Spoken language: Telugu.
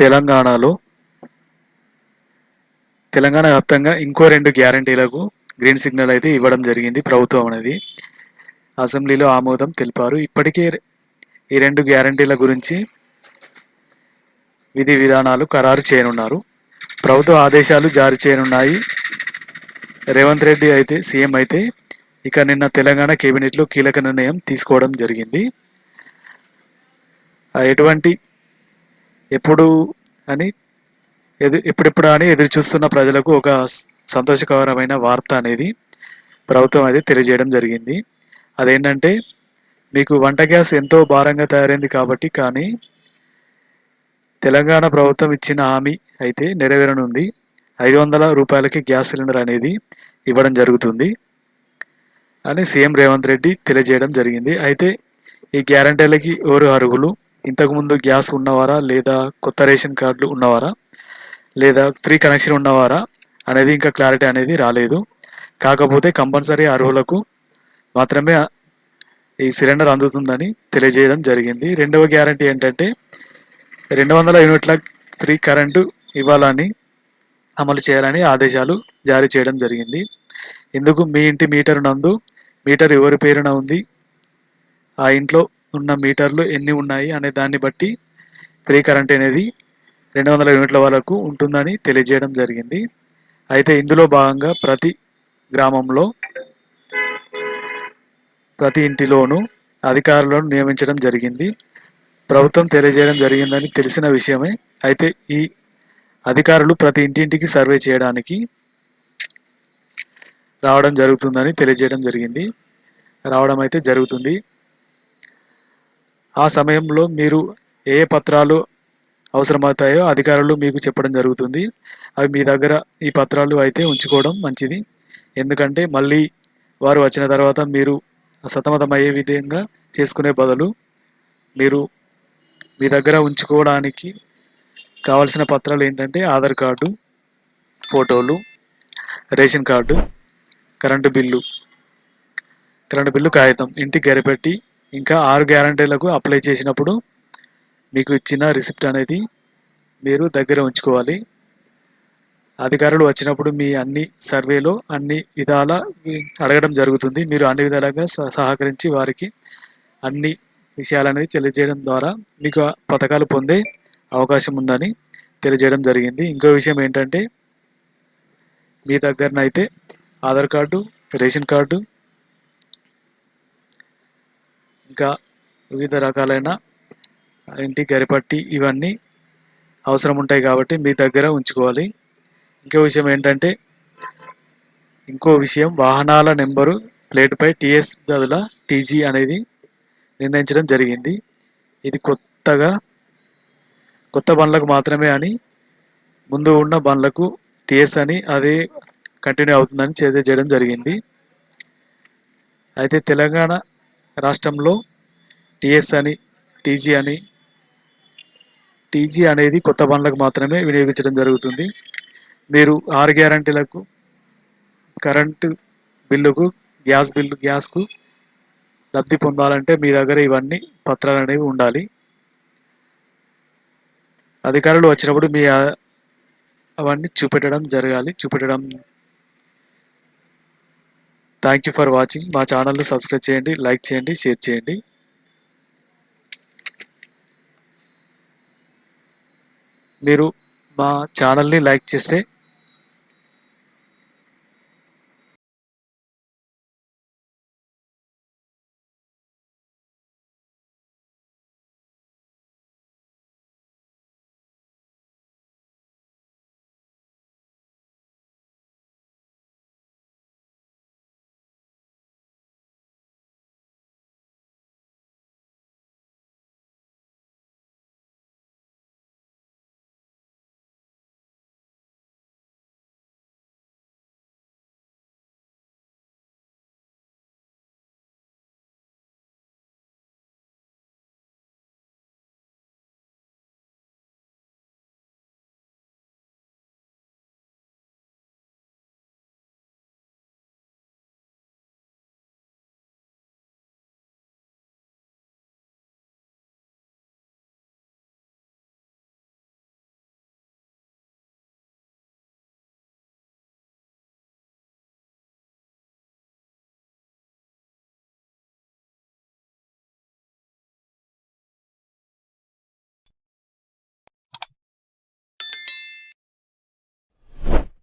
తెలంగాణలో తెలంగాణ వ్యాప్తంగా ఇంకో రెండు గ్యారంటీలకు గ్రీన్ సిగ్నల్ అయితే ఇవ్వడం జరిగింది ప్రభుత్వం అనేది. అసెంబ్లీలో ఆమోదం తెలిపారు. ఇప్పటికే ఈ రెండు గ్యారంటీల గురించి విధి విధానాలు ఖరారు చేయనున్నారు. ప్రభుత్వ ఆదేశాలు జారీ చేయనున్నాయి. రేవంత్ రెడ్డి అయితే సీఎం అయితే ఇక నిన్న తెలంగాణ కేబినెట్లో కీలక నిర్ణయం తీసుకోవడం జరిగింది. ఎటువంటి ఎప్పుడు అని ఎదు ఎప్పుడెప్పుడు అని ఎదురు చూస్తున్న ప్రజలకు ఒక సంతోషకరమైన వార్త అనేది ప్రభుత్వం అది తెలియజేయడం జరిగింది. అదేంటంటే మీకు వంట గ్యాస్ ఎంతో భారంగా తయారైంది కాబట్టి కానీ తెలంగాణ ప్రభుత్వం ఇచ్చిన హామీ అయితే నెరవేరనుంది. ఐదు వందల రూపాయలకి గ్యాస్ సిలిండర్ అనేది ఇవ్వడం జరుగుతుంది అని సీఎం రేవంత్ రెడ్డి తెలియజేయడం జరిగింది. అయితే ఈ గ్యారంటీలకి ఎవరు అర్హులు ఇంతకుముందు గ్యాస్ ఉన్నవారా? లేదా కొత్త రేషన్ కార్డులు ఉన్నవారా? లేదా ఫ్రీ కనెక్షన్ ఉన్నవారా? అనేది ఇంకా క్లారిటీ అనేది రాలేదు. కాకపోతే కంపల్సరీ అర్హులకు మాత్రమే ఈ సిలిండర్ అందుతుందని తెలియజేయడం జరిగింది. రెండవ గ్యారంటీ ఏంటంటే రెండు వందల యూనిట్ల ఫ్రీ కరెంటు ఇవ్వాలని అమలు చేయాలని ఆదేశాలు జారీ చేయడం జరిగింది. ఇందుకు మీ ఇంటి మీటర్ నందు మీటర్ ఎవరి పేరున ఉంది? ఆ ఇంట్లో ఉన్న మీటర్లు ఎన్ని ఉన్నాయి అనే దాన్ని బట్టి ఫ్రీ కరెంట్ అనేది రెండు వందల యూనిట్ల వరకు ఉంటుందని తెలియజేయడం జరిగింది. అయితే ఇందులో భాగంగా ప్రతి గ్రామంలో ప్రతి ఇంటిలోనూ అధికారులను నియమించడం జరిగింది. ప్రభుత్వం తెలియజేయడం జరిగిందని తెలిసిన విషయమే. అయితే ఈ అధికారులు ప్రతి ఇంటింటికి సర్వే చేయడానికి రావడం జరుగుతుందని తెలియజేయడం జరిగింది. రావడం అయితే జరుగుతుంది. ఆ సమయంలో మీరు ఏ పత్రాలు అవసరమవుతాయో అధికారులు మీకు చెప్పడం జరుగుతుంది. అవి మీ దగ్గర ఈ పత్రాలు అయితే ఉంచుకోవడం మంచిది. ఎందుకంటే మళ్ళీ వారు వచ్చిన తర్వాత మీరు సతమతమయ్యే విధంగా చేసుకునే బదులు మీరు మీ దగ్గర ఉంచుకోవడానికి కావాల్సిన పత్రాలు ఏంటంటే ఆధార్ కార్డు ఫోటోలు ration card current bill current bill కాగితం ఇంటికి గరిపెట్టి ఇంకా ఆరు గ్యారంటీలకు అప్లై చేసినప్పుడు మీకు ఇచ్చిన రిసిప్ట్ అనేది మీరు దగ్గర ఉంచుకోవాలి. అధికారులు వచ్చినప్పుడు మీ అన్ని సర్వేలో అన్ని విధాల అడగడం జరుగుతుంది. మీరు అన్ని విధాలుగా సహకరించి వారికి అన్ని విషయాలనేది తెలియజేయడం ద్వారా మీకు ఆ పథకాలు పొందే అవకాశం ఉందని తెలియజేయడం జరిగింది. ఇంకో విషయం ఏంటంటే మీ దగ్గరనైతే ఆధార్ కార్డు రేషన్ కార్డు ఇంకా వివిధ రకాలైన ఇంటి గరిపట్టి ఇవన్నీ అవసరం ఉంటాయి కాబట్టి మీ దగ్గర ఉంచుకోవాలి. ఇంకో విషయం ఏంటంటే ఇంకో విషయం వాహనాల నెంబరు ప్లేట్పై టీఎస్ బదుల టీజీ అనేది నిర్ణయించడం జరిగింది. ఇది కొత్తగా కొత్త బండ్లకు మాత్రమే అని ముందు ఉన్న బండ్లకు టిఎస్ అని అదే కంటిన్యూ అవుతుందని చేయడం జరిగింది. అయితే తెలంగాణ రాష్ట్రంలో టీఎస్ అని టీజీ అని టీజీ అనేది కొత్త బండ్లకు మాత్రమే వినియోగించడం జరుగుతుంది. మీరు ఆరు గ్యారంటీలకు కరెంటు బిల్లుకు గ్యాస్ బిల్లు గ్యాస్కు లబ్ధి పొందాలంటే మీ దగ్గర ఇవన్నీ పత్రాలు అనేవి ఉండాలి. అధికారులు వచ్చినప్పుడు మీ అవన్నీ చూపెట్టడం జరగాలి. చూపెట్టడం థ్యాంక్ యూ ఫర్ వాచింగ్ మా ఛానల్ని సబ్స్క్రైబ్ చేయండి లైక్ చేయండి షేర్ చేయండి. మీరు మా ఛానల్ని లైక్ చేస్తే